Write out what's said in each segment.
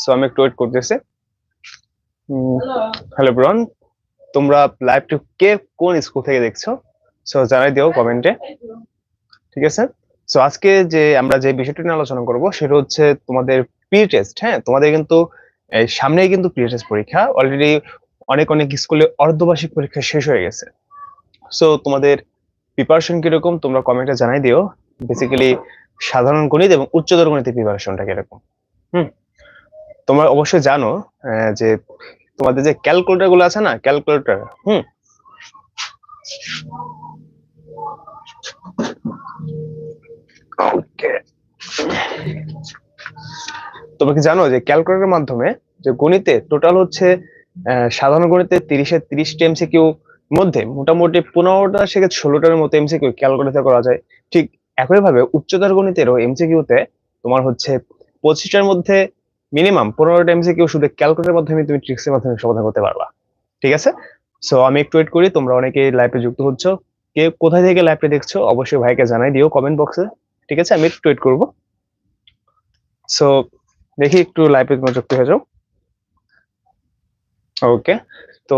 So আমি একটু wait করতেছি। হ্যালো ব্রন তোমরা লাইভটি কে, কোন স্কুল থেকে দেখছ? সো জানাই দিও কমেন্টে ঠিক আছে? সো আজকে যে আমরা যে বিষয়টি নিয়ে আলোচনা করব, সেটা হচ্ছে তোমাদের প্রি টেস্ট হ্যাঁ? তোমাদের কিন্তু সামনেই কিন্তু প্রি টেস্ট পরীক্ষা। অলরেডি অনেক অনেক স্কুলে অর্ধবার্ষিক পরীক্ষা শেষ হয়ে গেছে। সো তোমাদের প্রিপারেশন কীরকম, তোমরা কমেন্টে জানাই দিও। বেসিক্যালি সাধারণ গণিত এবং উচ্চতর গণিতের প্রিপারেশনটা কীরকম? হুম? তোমরা অবশ্যই জানো যে তোমাদের যে ক্যালকুলেটরগুলো আছে না ক্যালকুলেটর হুম? ওকে তোমরা কি জানো যে ক্যালকুলেটরের মাধ্যমে যে গণিতে টোটাল হচ্ছে সাধারণ গণিতে তিরিশের তিরিশটি এমসিকিউ মধ্যে মোটামুটি পনেরোটা থেকে ষোলোটার মতো এমসিকিউ ক্যালকুলেটর করা যায়। ঠিক একইভাবে উচ্চতর গণিতেরও এমসিকিউতে তোমার হচ্ছে পঁচিশটার মধ্যে মিনিমাম পনেরোটা এমসিকিউ শুধু ক্যালকুলেটরের মাধ্যমে তুমি ট্রিক্সের মাধ্যমে সমাধান করতে পারবা। ঠিক আছে? সো আমি একটু ওয়েট করি, তোমরা অনেকে লাইভে যুক্ত হচ্ছ। কে কোথায় থেকে লাইভটা দেখছ, অবশ্যই ভাইকে জানাই দিও কমেন্ট বক্সে ঠিক আছে? আমি একটু ওয়েট করব। সো দেখি একটু লাইভে তোমরা যুক্ত হয়ে যাও। ওকে তো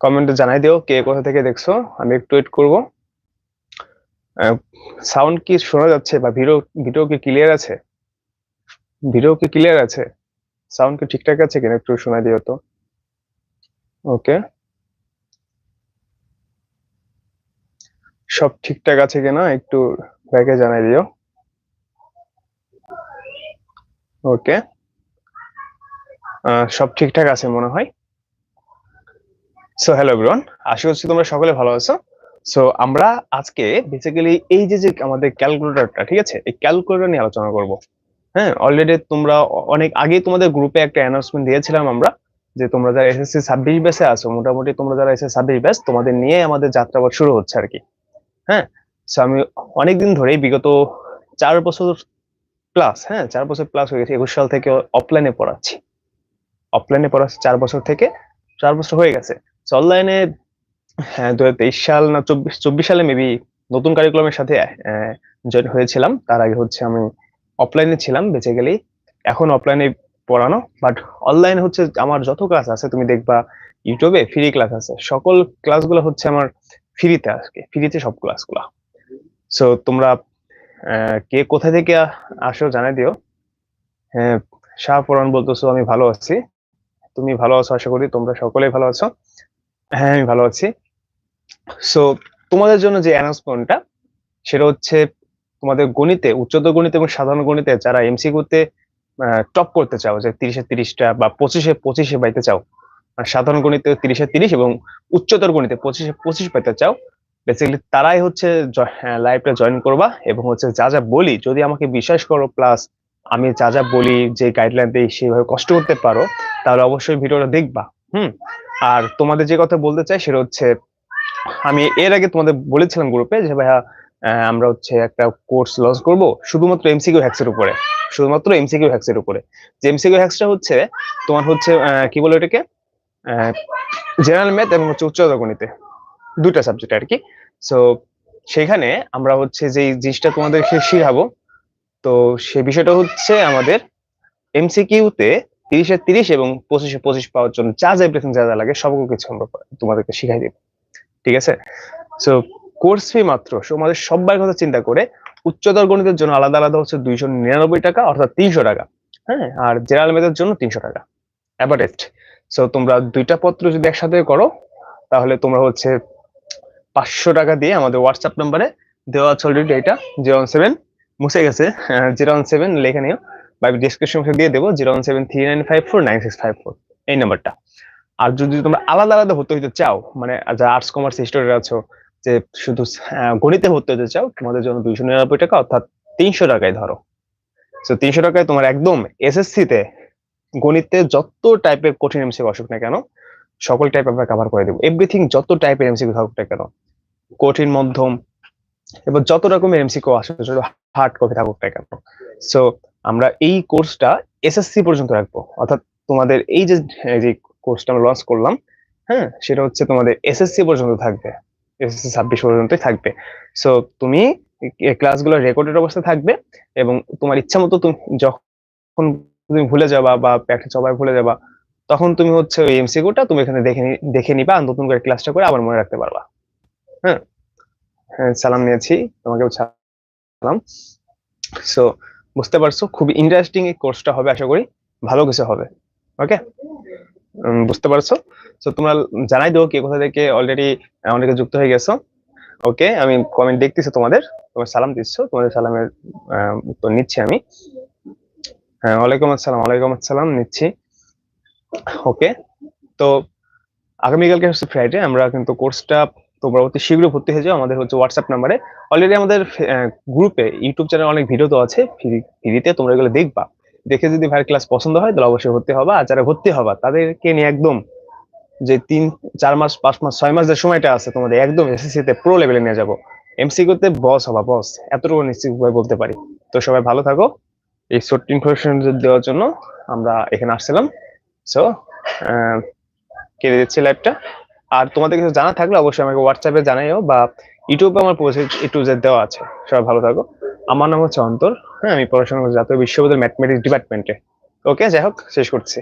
কমেন্টে জানাই দিও কে কোথা থেকে দেখছ। আমি একটু ওয়েট করব। সাউন্ড কি শোনা যাচ্ছে বা ভিডিও ভিডিও কি ক্লিয়ার আছে? ভিডিও কি ক্লিয়ার আছে? সাউন্ড কি ঠিকঠাক আছে কিনা একটু শোনা দিও তো। ওকে সব ঠিকঠাক আছে কিনা একটু ব্যাকে জানাই দিও। ওকে সব ঠিকঠাক আছে মনে হয়? সো হ্যালো এভরিওয়ান আশা করছি তোমরা সকলে ভালো আছো। সো আমরা আজকে বেসিক্যালি এই যে যে আমাদের ক্যালকুলেটরটা ঠিক আছে? এই ক্যালকুলেটর নিয়ে আলোচনা করব। হ্যাঁ অলরেডি তোমরা অনেক আগেই তোমাদের গ্রুপে একটা অ্যানাউন্সমেন্ট দিয়েছিলাম আমরা যে তোমরা যারা এসএসসি ছাব্বিশ ব্যাচে আছো, মোটামুটি তোমরা যারা এসএসসি ছাব্বিশ ব্যাচ তোমাদের নিয়ে আমাদের যাত্রাপথ শুরু হচ্ছে আর কি। হ্যাঁ সো আমি অনেকদিন ধরেই বিগত চার বছর প্লাস হ্যাঁ চার বছর প্লাস হয়ে গেছে, একুশ সাল থেকে অফলাইনে পড়াচ্ছি। অফলাইনে পড়াচ্ছি চার বছর থেকে, চার বছর হয়ে গেছে। অনলাইনে হ্যাঁ দু হাজার তেইশ সাল না, চব্বিশ চব্বিশ সালে মেবি নতুন কারিকুলামের সাথে জয়েন হয়েছিলাম। তার আগে হচ্ছে আমি অফলাইনে ছিলাম বেঁচে গেলেই। এখন অফলাইনে পড়ানো বাট অনলাইনে হচ্ছে আমার যত ক্লাস আছে, তুমি দেখবা ইউটিউবে ফ্রি ক্লাস আছে। সকল ক্লাসগুলো হচ্ছে আমার ফ্রিতে আজকে ফ্রিতে সব ক্লাসগুলো সো তোমরা কে কোথা থেকে আসো জানাই দিও। হ্যাঁ শাহপুরান বলতেছো, আমি ভালো আছি। তুমি ভালো আছো আশা করি, তোমরা সকলেই ভালো আছো। হ্যাঁ আমি ভালো আছি। সো তোমাদের জন্য যে অ্যানাউন্সমেন্টটা সেটা হচ্ছে তোমাদের গণিতে, উচ্চতর গণিত এবং সাধারণ গণিতে যারা এমসি এমসিকিউতে টপ করতে চাও, যে তিরিশে তিরিশটা বা পঁচিশে পঁচিশে পাইতে চাও সাধারণ গণিতে তিরিশে তিরিশ এবং উচ্চতর গণিতে পঁচিশে পঁচিশ পাইতে চাও বেসিক্যালি তারাই হচ্ছে লাইভটা জয়েন করবা এবং হচ্ছে যা যা বলি, যদি আমাকে বিশ্বাস করো প্লাস আমি যা যা বলি, যে গাইডলাইন দিই সেভাবে কষ্ট করতে পারো, তাহলে অবশ্যই ভিডিওটা দেখবা, হুম? আর তোমাদের যে কথা বলতে চাই সেটা হচ্ছে, আমি এর আগে তোমাদের বলেছিলাম গ্রুপে যে ভাইয়া আমরা হচ্ছে একটা কোর্স লঞ্চ করব শুধুমাত্র এমসিকিউ হ্যাক্সের উপরে। শুধুমাত্র এমসিকিউ হ্যাক্সের উপরে। যে এমসিকিউ হ্যাক্সটা হচ্ছে, তোমার হচ্ছে কি বলে এটাকে জেনারেল ম্যাথ এবং হচ্ছে উচ্চতর গণিতে। দুইটা সাবজেক্ট আর কি। সো সেখানে আমরা হচ্ছে যে জিনিসটা তোমাদেরকে শিখাবো, তো সে বিষয়টা হচ্ছে আমাদের এমসিকিউতে তিরিশে তিরিশ এবং পঁচিশে পঁচিশ পাওয়ার জন্য যা যা এভরিথিং যা যা লাগে সব কিছু আমরা তোমাদেরকে শিখাই দিব। ঠিক আছে? সো কোর্স ফি মাত্র। আমাদের সবার কথা চিন্তা করে উচ্চতর গণিতের জন্য আলাদা আলাদা হচ্ছে দুইশো নিরানব্বই টাকা, অর্থাৎ তিনশো টাকা। হ্যাঁ আর জেনারেল ম্যাথের জন্য তিনশো টাকা। অ্যাভারেস্ট সো তোমরা দুইটা পত্র যদি একসাথে করো, তাহলে তোমরা হচ্ছে পাঁচশো টাকা দিয়ে আমাদের হোয়াটসঅ্যাপ নাম্বারে দেওয়া আছে অলরেডি এটা জিরো ওয়ান সেভেন মুছে গেছে। জিরো ওয়ান সেভেন লেখে নিও। বা ডিসক্রিপশন দিয়ে দেবো zero one seven three nine five four nine six five four এই নাম্বারটা আর যদি তোমরা আলাদা আলাদা হতে হতে চাও মানে যারা আর্টস কমার্স হিস্টোরি আছো যে শুধু গণিতে ভর্তি হতে চাও, তোমাদের জন্য দুইশো নিরানব্বই টাকা, অর্থাৎ তিনশো টাকায় ধরো। তো তিনশো টাকায় তোমার একদম এসএসসি তে গণিতে যত টাইপের কঠিন এমসিকিউ আসুক না কেন, সকল টাইপ আমরা কভার করে দেবো। এভরিথিং যত টাইপের এমসিকিউ থাকুক না কেন, কঠিন, মধ্যম, এবার যত রকমের এমসিকিউ আসে হার্ড কপি থাকুক না কেন। সো আমরা এই কোর্সটা এসএসসি পর্যন্ত রাখব। অর্থাৎ তোমাদের এই যে কোর্সটা আমরা লঞ্চ করলাম হ্যাঁ সেটা হচ্ছে তোমাদের এসএসসি পর্যন্ত থাকবে। এসএসসি ছাব্বিশ পর্যন্তই থাকবে। সো তুমি ক্লাসগুলো রেকর্ডেড অবস্থায় থাকবে এবং তোমার ইচ্ছা মতো তুমি যখন তুমি ভুলে যাবা বা প্র্যাকটিস সবাই ভুলে যাবা, তখন তুমি হচ্ছে ওই এমসি এমসিকিউটা তুমি এখানে দেখে দেখে নিবা নতুন করে ক্লাসটা করে আবার মনে রাখতে পারবা। হ্যাঁ? হ্যাঁ সালাম নিয়েছি, তোমাকেও সালাম। সো বুঝতে পারছ? খুব ইন্টারেস্টিং এই কোর্সটা হবে, আশা করি। ভালো কিছু হবে। ওকে বুঝতে পারছ? তো তোমরা জানাই দাও কে কোথা থেকে অলরেডি অনেকে যুক্ত হয়ে গেছো। ওকে আমি কমেন্ট দেখতেছি তোমাদের। তোমার সালাম দিচ্ছ, তোমাদের সালামের উত্তর নিচ্ছি আমি। হ্যাঁ ওয়ালাইকুম আসসালাম ওয়ালাইকুম আসসালাম নিচ্ছি। ওকে তো আগামীকালকে হচ্ছে ফ্রাইডে আমরা কিন্তু কোর্সটা তোমরা অতি শীঘ্রই ভর্তি হয়ে যাও। আমাদের হচ্ছে হোয়াটসঅ্যাপ নাম্বারে অলরেডি আমাদের গ্রুপে ইউটিউব চ্যানেল অনেক ভিডিও তো আছে ফ্রিতে তোমরা এগুলো দেখবা। দেখে যদি ভাইয়ের ক্লাস পছন্দ হয়, তাহলে অবশ্যই ভর্তি হবা। আর যারা ভর্তি হবা, তাদেরকে নিয়ে একদম যে তিন, চার মাস, পাঁচ মাস, ছয় মাস যে সময়টা আছে, তোমাদের একদম এসএসসি তে প্রো লেভেলে নিয়ে যাব। এমসিকিউ তে বস হবা বস এতটুকু নিশ্চিতভাবে বলতে পারি। তো সবাই ভালো থাকো। এই ছোট্ট ইনফরমেশন দেওয়ার জন্য আমরা এখানে আসছিলাম। সো কেটে দিচ্ছি লাইভটা আর তোমাদের কিছু জানা থাকলে অবশ্যই আমাকে হোয়াটসঅ্যাপে জানাইও বা ইউটিউবে আমার প্রসেস একটু যে দেওয়া আছে। সবাই ভালো থাকো। আমার নাম হচ্ছে অন্তর। হ্যাঁ আমি পড়াশোনা করছি জাতীয় বিশ্ববিদ্যালয় ম্যাথমেটিক্স ডিপার্টমেন্টে ওকে যাই হোক, শেষ করছি।